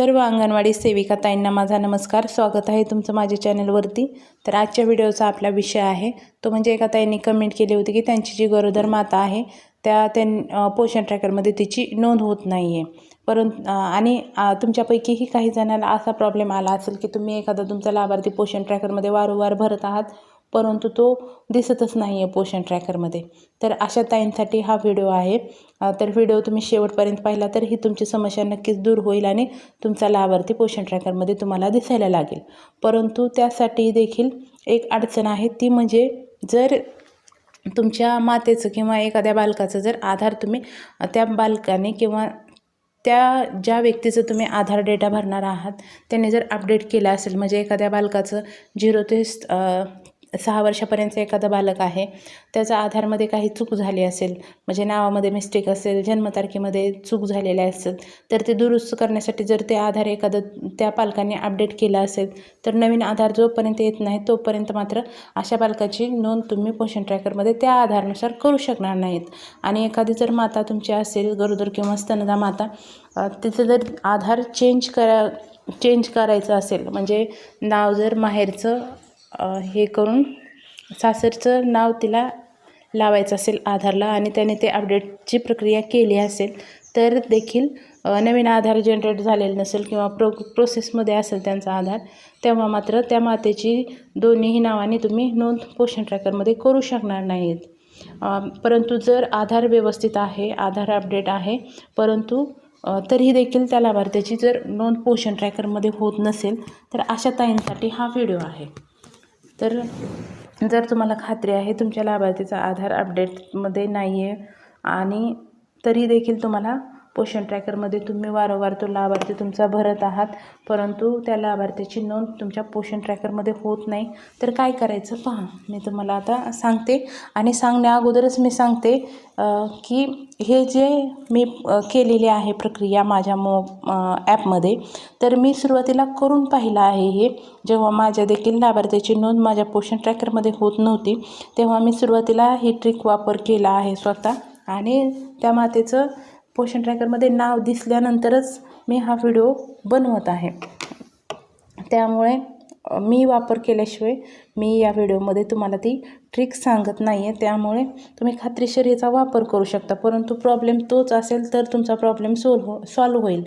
सर्व अंगणवाडी सेविका ताईंना माझा नमस्कार. स्वागत आहे तुमचं माझ्या चॅनलवरती. तर आजच्या व्हिडिओचा आपला विषय आहे. तो म्हणजे एका ताईंनी कमेंट केली होती की त्यांची जी गरोदर माता आहे त्या त्यां पोषण ट्रॅकरमध्ये तिची नोंद होत नाही आहे परंतु आणि तुमच्यापैकीही काही जणांना असा प्रॉब्लेम आला असेल की तुम्ही एखादा तुमचा लाभार्थी पोषण ट्रॅकरमध्ये वारंवार भरत आहात परंतु तो दिसतच नाही आहे पोषण ट्रॅकरमध्ये तर अशा ताईंसाठी हा व्हिडिओ आहे. तर व्हिडिओ तुम्ही शेवटपर्यंत पाहिला तर ही तुमची समस्या नक्कीच दूर होईल आणि तुमचा लाभार्थी पोषण ट्रॅकरमध्ये तुम्हाला दिसायला लागेल. परंतु त्यासाठी देखील एक अडचण आहे. ती म्हणजे जर तुमच्या मातेचं किंवा एखाद्या बालकाचं जर आधार तुम्ही त्या बालकाने किंवा त्या ज्या व्यक्तीचं तुम्ही आधार डेटा भरणार आहात त्याने जर अपडेट केला असेल म्हणजे एखाद्या बालकाचं झिरो ते सहा वर्षापर्यंतचं एखादं बालक आहे त्याचा आधारमध्ये काही चूक झाली असेल म्हणजे नावामध्ये मिस्टेक असेल जन्मतारखेमध्ये चूक झालेल्या असेल तर ते दुरुस्त करण्यासाठी जर ते आधार एखादं त्या पालकांनी अपडेट केलं असेल तर नवीन आधार जोपर्यंत येत नाही तोपर्यंत मात्र अशा पालकाची नोंद तुम्ही पोषण ट्रॅकरमध्ये त्या आधारानुसार करू शकणार नाहीत. आणि एखादी जर माता तुमची असेल गरोदर किंवा स्तनदा माता तिचं जर आधार चेंज करा चेंज करायचं असेल म्हणजे नाव जर माहेरचं हे करून सासरचं नाव तिला लावायचं असेल आधारला आणि त्याने ते अपडेटची प्रक्रिया केली असेल तर देखील नवीन आधार जनरेट झालेलं नसेल किंवा प्रो प्रोसेसमध्ये असेल त्यांचा आधार तेव्हा मात्र त्या मातेची दोन्हीही नावाने तुम्ही नोंद पोषण ट्रॅकरमध्ये करू शकणार नाहीत. परंतु जर आधार व्यवस्थित आहे आधार अपडेट आहे परंतु तरीही देखील त्या लाभार्थ्याची जर नोंद पोषण ट्रॅकरमध्ये होत नसेल तर अशा ताईंसाठी हा व्हिडिओ आहे. तर जर तुम्हाला खात्री आहे तुमच्या लाभार्थीचा आधार अपडेटमध्ये नाही आहे आणि तरी देखील तुम्हाला पोषण ट्रॅकरमध्ये तुम्ही वारंवार तो लाभार्थी तुमचा भरत आहात परंतु त्या लाभार्थ्याची नोंद तुमच्या पोषण ट्रॅकरमध्ये होत नाही. तर काय करायचं पहा मी तुम्हाला आता सांगते. आणि सांगण्या अगोदरच मी सांगते की हे जे मी केलेले केलेली आहे प्रक्रिया माझ्या मो ॲपमध्ये तर मी सुरुवातीला करून पाहिलं आहे हे. जेव्हा माझ्या देखील लाभार्थ्याची नोंद माझ्या पोषण ट्रॅकरमध्ये होत नव्हती तेव्हा मी सुरुवातीला ही ट्रिक वापर केला आहे स्वतः. आणि त्या मातेचं क्वेश्चन ट्रॅकरमध्ये नाव दिसल्यानंतरच मी हा व्हिडिओ बनवत आहे. त्यामुळे मी वापर केल्याशिवाय मी या व्हिडिओमध्ये तुम्हाला ती ट्रिक सांगत नाही आहे त्यामुळे तुम्ही खात्रीशीर याचा वापर करू शकता. परंतु प्रॉब्लेम तोच असेल तर तुमचा प्रॉब्लेम सोल्व हो सॉल्व होईल.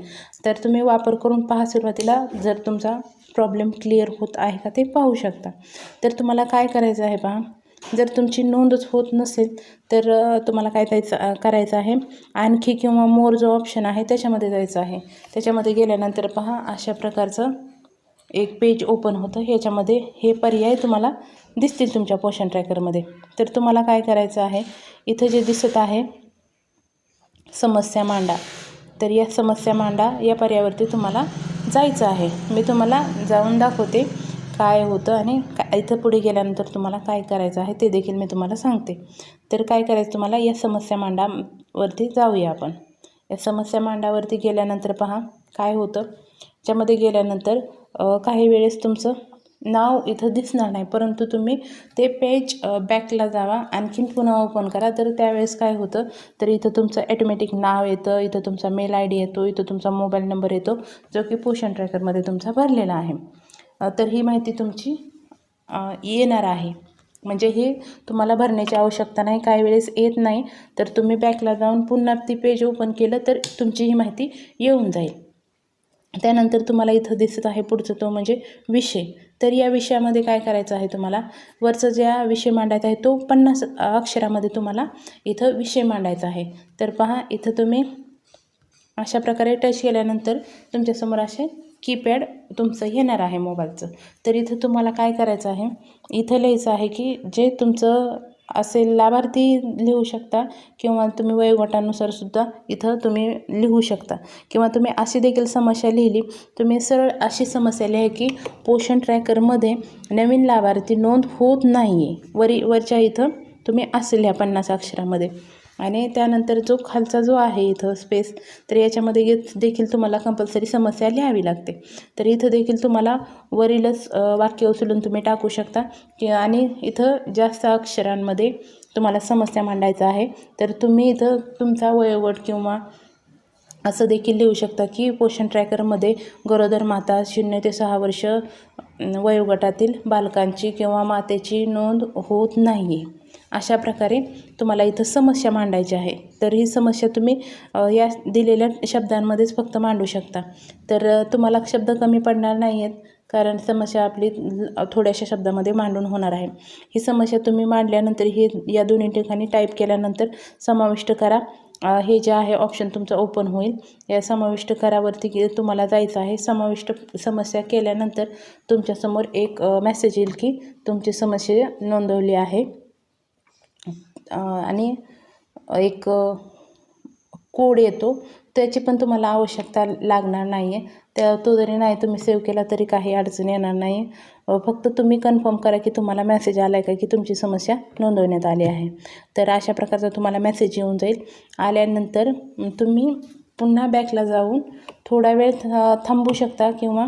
तर तुम्ही वापर करून पहा सुरुवातीला जर तुमचा प्रॉब्लेम क्लिअर होत आहे का ते पाहू शकता. तर तुम्हाला काय करायचं आहे पहा जर तुमची नोंदच होत नसेल तर तुम्हाला काय जायचं करायचं आहे? आणखी किंवा मोर जो ऑप्शन आहे त्याच्यामध्ये जायचं आहे. त्याच्यामध्ये गेल्यानंतर पहा अशा प्रकारचं एक पेज ओपन होतं. ह्याच्यामध्ये हे पर्याय तुम्हाला दिसतील तुमच्या पोषण ट्रॅकरमध्ये तर तुम्हाला काय करायचं आहे? इथं जे दिसत आहे समस्या मांडा. तर या समस्या मांडा. या पर्यायावरती तुम्हाला जायचं आहे. मी तुम्हाला जाऊन दाखवते. काय होतं आणि का इथं पुढे गेल्यानंतर तुम्हाला काय करायचं आहे ते देखील मी तुम्हाला सांगते. तर काय करायचं तुम्हाला? या समस्या मांडावरती जाऊया आपण. या समस्या मांडावरती गेल्यानंतर पहा काय होतं? त्यामध्ये गेल्यानंतर काही वेळेस तुमचं नाव इथं दिसणार नाही परंतु तुम्ही ते पेज बॅकला जावा आणखीन पुन्हा ओपन करा. तर त्यावेळेस काय होतं? तर इथं तुमचं ॲटोमॅटिक नाव येतं इथं तुमचा मेल आय डी येतो इथं तुमचा मोबाईल नंबर येतो जो की पोषण ट्रॅकरमध्ये तुमचा भरलेला आहे. तर ही माहिती तुमची येणार आहे. म्हणजे हे तुम्हाला भरण्याची आवश्यकता नाही काही वेळेस येत नाही. तर तुम्ही बॅकला जाऊन पुन्हा ती पेज ओपन केलं तर तुमची ही माहिती येऊन जाईल. त्यानंतर तुम्हाला इथं दिसत आहे पुढचं तो म्हणजे विषय. तर या विषयामध्ये काय करायचं आहे तुम्हाला? वरचं ज्या विषय मांडायचा आहे तो पन्नास अक्षरामध्ये तुम्हाला इथं विषय मांडायचा आहे. तर पहा इथं तुम्ही अशा प्रकारे टच केल्यानंतर तुमच्यासमोर असे कीपॅड तुमचं येणार आहे मोबाईलचं. तर इथं तुम्हाला काय करायचं आहे? इथं लिहायचं आहे की जे तुमचं असेल लाभार्थी लिहू शकता किंवा तुम्ही वयोगटानुसार सुद्धा इथं तुम्ही लिहू शकता. किंवा तुम्ही अशी देखील समस्या लिहिली तुम्ही सरळ अशी समस्या लिहा की पोषण ट्रॅकरमध्ये नवीन लाभार्थी नोंद होत नाही आहे वरी वरच्या इथं तुम्ही असं लिहा पन्नास अक्षरामध्ये. आणि त्यानंतर जो खालचा जो आहे इथं स्पेस तर याच्यामध्ये गे- देखील तुम्हाला कंपल्सरी समस्या लिहावी लागते. तर इथं देखील तुम्हाला वरीलच वाक्य उचलून तुम्ही टाकू शकता. की आणि इथं जास्त अक्षरांमध्ये तुम्हाला समस्या मांडायचा आहे. तर तुम्ही इथं तुमचा वयोगट किंवा असं देखील लिहू शकता की पोषण ट्रॅकरमध्ये गरोदर माता शून्य ते सहा वर्ष वयोगटातील बालकांची किंवा मातेची नोंद होत नाही आहे अशा प्रकारे तुम्हाला इथं समस्या मांडायची आहे. तर ही समस्या तुम्ही या दिलेल्या शब्दांमध्येच फक्त मांडू शकता. तर तुम्हाला शब्द कमी पडणार नाही आहेत कारण समस्या आपली थोड्याशा शब्दामध्ये मांडून होणार आहे. ही समस्या तुम्ही मांडल्यानंतर ही या दोन्ही ठिकाणी टाईप केल्यानंतर समाविष्ट करा. हे जे आहे ऑप्शन तुमचं ओपन होईल. या समाविष्ट करावरती की तुम्हाला जायचं आहे. समाविष्ट समस्या केल्यानंतर तुमच्यासमोर एक मेसेज येईल की तुमची समस्या नोंदवली आहे. आणि एक कोड येतो. त्याची पण तुम्हाला आवश्यकता लागणार नाही आहे त्या तो जरी नाही तुम्ही सेव्ह केला तरी काही अडचण येणार नाही. फक्त तुम्ही कन्फर्म करा की तुम्हाला मेसेज आला आहे का की तुमची समस्या नोंदवण्यात आली आहे. तर अशा प्रकारचा तुम्हाला मेसेज येऊन जाईल. आल्यानंतर तुम्ही पुन्हा बॅकला जाऊन थोडा वेळ थांबू शकता किंवा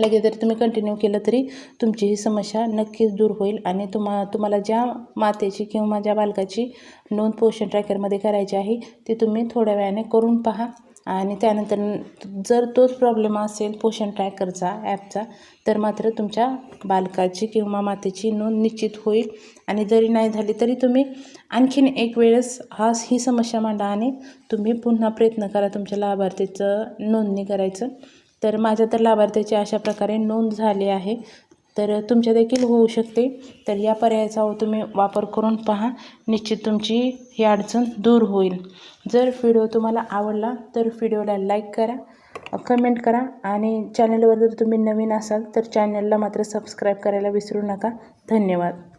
लगेच जर तुम्ही कंटिन्यू केलं तरी तुमची ही समस्या नक्कीच दूर होईल आणि तुम्हा तुम्हाला ज्या मातेची किंवा ज्या बालकाची नोंद पोषण ट्रॅकरमध्ये करायची आहे ती तुम्ही थोड्या वेळाने करून पहा. आणि त्यानंतर जर तोच प्रॉब्लेम असेल पोषण ट्रॅकरचा ॲपचा तर मात्र तुमच्या बालकाची किंवा मातेची नोंद निश्चित होईल. आणि जरी नाही झाली तरी तुम्ही आणखीन एक वेळेस हा ही समस्या मांडा आणि तुम्ही पुन्हा प्रयत्न करा तुमच्या लाभार्थीचं नोंदणी करायचं. तर माझ्या तर लाभार्थ्याची अशा प्रकारे नोंद झाली आहे. तर तुमच्या देखील होऊ शकते. तर या पर्यायाचा तुम्ही वापर करून पहा. निश्चित तुमची ही अडचण दूर होईल. जर व्हिडिओ तुम्हाला आवडला तर व्हिडिओला लाईक करा कमेंट करा आणि चॅनलवर जर तुम्ही नवीन असाल तर चॅनलला मात्र सबस्क्राईब करायला विसरू नका. धन्यवाद.